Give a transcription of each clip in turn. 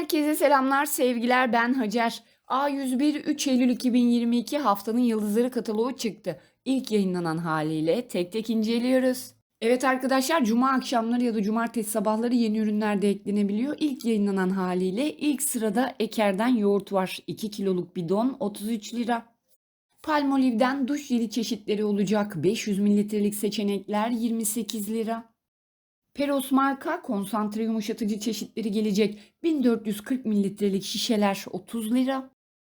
Herkese selamlar, sevgiler. Ben Hacer. A101 3 Eylül 2022 haftanın yıldızları kataloğu çıktı. İlk yayınlanan haliyle tek tek inceliyoruz. Evet arkadaşlar, cuma akşamları ya da cumartesi sabahları yeni ürünler de eklenebiliyor. İlk yayınlanan haliyle ilk sırada Eker'den yoğurt var. 2 kiloluk bidon 33 lira. Palmolive'den duş jeli çeşitleri olacak. 500 mililitrelik seçenekler 28 lira. Peros marka konsantre yumuşatıcı çeşitleri gelecek. 1440 mililitrelik şişeler 30 lira.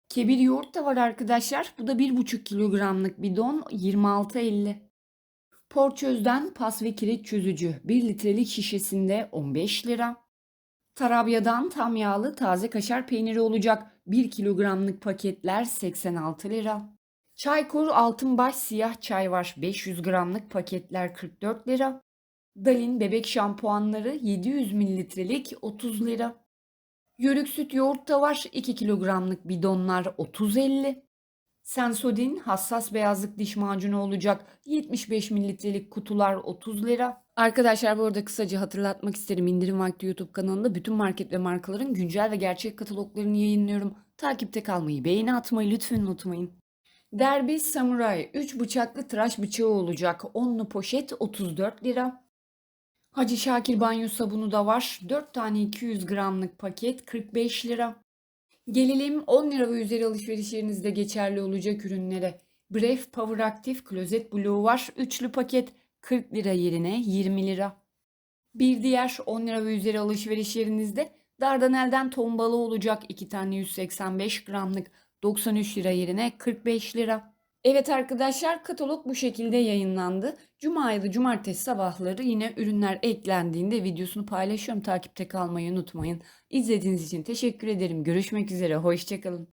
Kebir yoğurt da var arkadaşlar. Bu da 1,5 kilogramlık bidon 26.50. Porçöz'den pas ve kireç çözücü 1 litrelik şişesinde 15 lira. Tarabya'dan tam yağlı taze kaşar peyniri olacak 1 kilogramlık paketler 86 lira. Çaykur Altınbaş siyah çay var 500 gramlık paketler 44 lira. Dalin bebek şampuanları 700 mililitrelik 30 lira. Yörük süt yoğurt da var 2 kilogramlık bidonlar 30.50. Sensodin hassas beyazlık diş macunu olacak 75 mililitrelik kutular 30 lira. Arkadaşlar bu arada kısaca hatırlatmak isterim indirim vakti YouTube kanalında bütün market ve markaların güncel ve gerçek kataloglarını yayınlıyorum. Takipte kalmayı, beğeni atmayı lütfen unutmayın. Derby Samurai 3 bıçaklı tıraş bıçağı olacak. 10'lu poşet 34 lira. Hacı Şakir banyo sabunu da var. 4 tane 200 gramlık paket 45 lira. Gelelim 10 lira ve üzeri alışverişlerinizde geçerli olacak ürünlere. Bref Power Active Klozet Blue var. Üçlü paket 40 lira yerine 20 lira. Bir diğer 10 lira ve üzeri alışverişlerinizde Dardanel'den ton balığı olacak 2 tane 185 gramlık 93 lira yerine 45 lira. Evet arkadaşlar katalog bu şekilde yayınlandı. Cuma ya da cumartesi sabahları yine ürünler eklendiğinde videosunu paylaşıyorum. Takipte kalmayı unutmayın. İzlediğiniz için teşekkür ederim. Görüşmek üzere. Hoşçakalın.